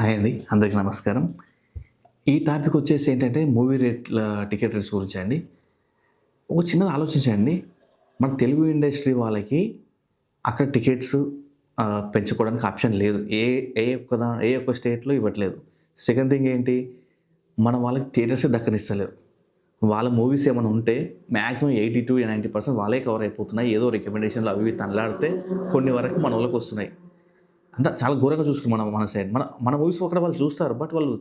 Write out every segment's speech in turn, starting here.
Hi అండి అందరికీ నమస్కారం. ఈ టాపిక్ వచ్చేసి ఏంటంటే మూవీ రేట్ల టికెట్ రేట్స్ గురించి అండి. ఒక చిన్నది ఆలోచించండి. మన తెలుగు ఇండస్ట్రీ వాళ్ళకి అక్కడ టికెట్స్ పెంచుకోవడానికి ఆప్షన్ లేదు. ఏ ఏ ఒక్క దా ఏ ఒక్క స్టేట్లో ఇవ్వట్లేదు. సెకండ్ థింగ్ ఏంటి? మన వాళ్ళకి థియేటర్సే దక్కనిస్తలేవు. వాళ్ళ మూవీస్ ఏమైనా ఉంటే maximum eighty to ninety percent వాళ్ళే కవర్ అయిపోతున్నాయి. ఏదో రికమెండేషన్లు అవి ఇవి తనలాడితే కొన్ని వరకు మన వాళ్ళకి వస్తున్నాయి. అంతా చాలా ఘోరంగా చూసుకుని మన మన సైడ్ మన మన మూవీస్ ఒకటి వాళ్ళు చూస్తారు బట్ వాళ్ళు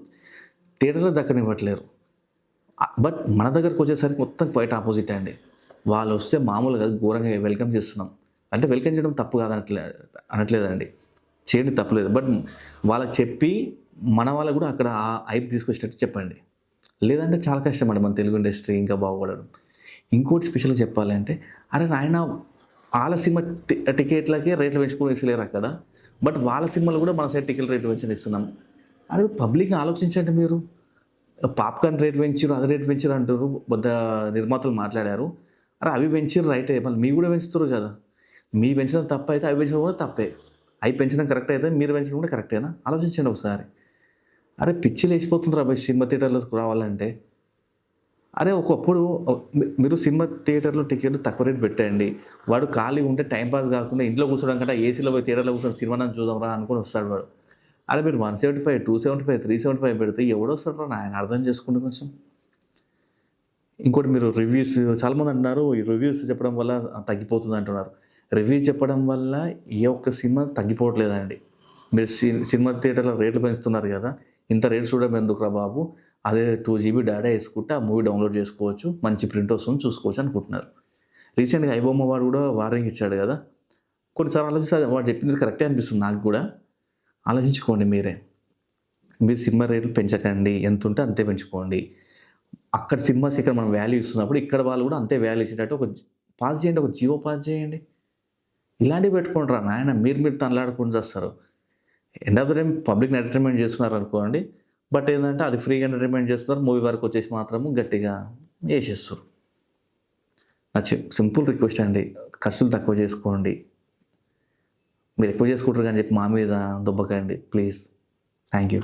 థియేటర్లో దక్కనివ్వట్లేరు. బట్ మన దగ్గరకు వచ్చేసరికి మొత్తం క్వైట్ ఆపోజిట్ అండి. వాళ్ళు వస్తే మామూలుగా ఘోరంగా వెల్కమ్ చేస్తున్నాం. అంటే వెల్కమ్ చేయడం తప్పు కాదు అనట్లే అనట్లేదండి. చేయండి తప్పులేదు బట్ వాళ్ళకి చెప్పి మన వాళ్ళకు కూడా అక్కడ ఆ ఐప్ తీసుకొచ్చినట్టు చెప్పండి. లేదంటే చాలా కష్టం అండి మన తెలుగు ఇండస్ట్రీ ఇంకా బాగుపడడం. ఇంకోటి స్పెషల్గా చెప్పాలంటే అరే నాయన వాళ్ళ సినిమా టికెట్లకే టికెట్లకి రేట్లు పెంచుకుని ఇస్తలేరు అక్కడ. బట్ వాళ్ళ సినిమాలు కూడా మన సైడ్ టికెట్ రేట్లు పెంచని ఇస్తున్నాం. అరే పబ్లిక్ని ఆలోచించండి మీరు. పాప్కార్న్ రేట్ పెంచారు అది రేట్ పెంచారు అంటారు పెద్ద నిర్మాతలు మాట్లాడారు. అరే అవి పెంచారు రైటే మళ్ళీ మీ కూడా పెంచుతారు కదా. మీ పెంచడం తప్ప అయితే అవి పెంచడం కూడా తప్పే. అవి పెంచడం కరెక్ట్ అయితే మీరు పెంచడం కూడా కరెక్టేనా ఆలోచించండి ఒకసారి. అరే పిచ్చి లేచిపోతుంది రా సినిమా థియేటర్లకు రావాలంటే. అరే ఒకప్పుడు మీరు సినిమా థియేటర్లో టికెట్ తక్కువ రేట్ పెట్టండి. వాడు ఖాళీ ఉంటే టైంపాస్ కాకుండా ఇంట్లో కూర్చోడం కంటే ఏసీలో పోయి థియేటర్లో కూర్చొని సినిమా చూద్దాం రా అనుకుని వస్తాడు వాడు. అరే మీరు one seventy five two seventy five three seventy five పెడితే ఎవడో వస్తాడు రా ఆయన అర్థం చేసుకోండి కొంచెం. ఇంకోటి మీరు రివ్యూస్ చాలామంది అంటున్నారు ఈ రివ్యూస్ చెప్పడం వల్ల తగ్గిపోతుంది అంటున్నారు. రివ్యూస్ చెప్పడం వల్ల ఏ ఒక్క సినిమా తగ్గిపోవట్లేదండి. మీరు సి- సినిమా థియేటర్లో రేట్లు పెంచుతున్నారు కదా ఇంత రేట్స్ చూడడం ఎందుకురా బాబు? అదే టూ జీబీ డేటా వేసుకుంటే ఆ మూవీ డౌన్లోడ్ చేసుకోవచ్చు మంచి ప్రింట్ వస్తుంది చూసుకోవచ్చు అనుకుంటున్నారు. రీసెంట్గా ఐబొమ్మ వాడు కూడా వార్నింగ్ ఇచ్చాడు కదా. కొన్నిసార్లు ఆలోచిస్తే వాడు చెప్పింది కరెక్టే అనిపిస్తుంది నాకు కూడా. ఆలోచించుకోండి మీరే. మీరు సినిమా రేట్లు పెంచకండి ఎంత ఉంటే అంతే పెంచుకోండి. అక్కడ సినిమాస్ ఇక్కడ మనం వాల్యూ ఇస్తున్నప్పుడు ఇక్కడ వాళ్ళు కూడా అంతే వాల్యూ ఇచ్చేటట్టు ఒక పాస్ చేయండి ఒక జియో పాస్ చేయండి. ఇలాంటివి పెట్టుకుంటారా నాయన మీరు మీరు తనలాడుకుని చేస్తారు. End of the time public entertainment చేస్తున్నారు అనుకోండి బట్ ఏంటంటే అది ఫ్రీగా ఎంటర్టైన్మెంట్ చేస్తున్నారు. మూవీ వరకు వచ్చేసి మాత్రము గట్టిగా వేసేస్తారు. నా సింపుల్ రిక్వెస్ట్ అండి. ఖర్చులు తక్కువ చేసుకోండి. మీరు ఎక్కువ చేసుకుంటారు కానీ చెప్పి మా మీద దుబ్బకండి ప్లీజ్. Thank you.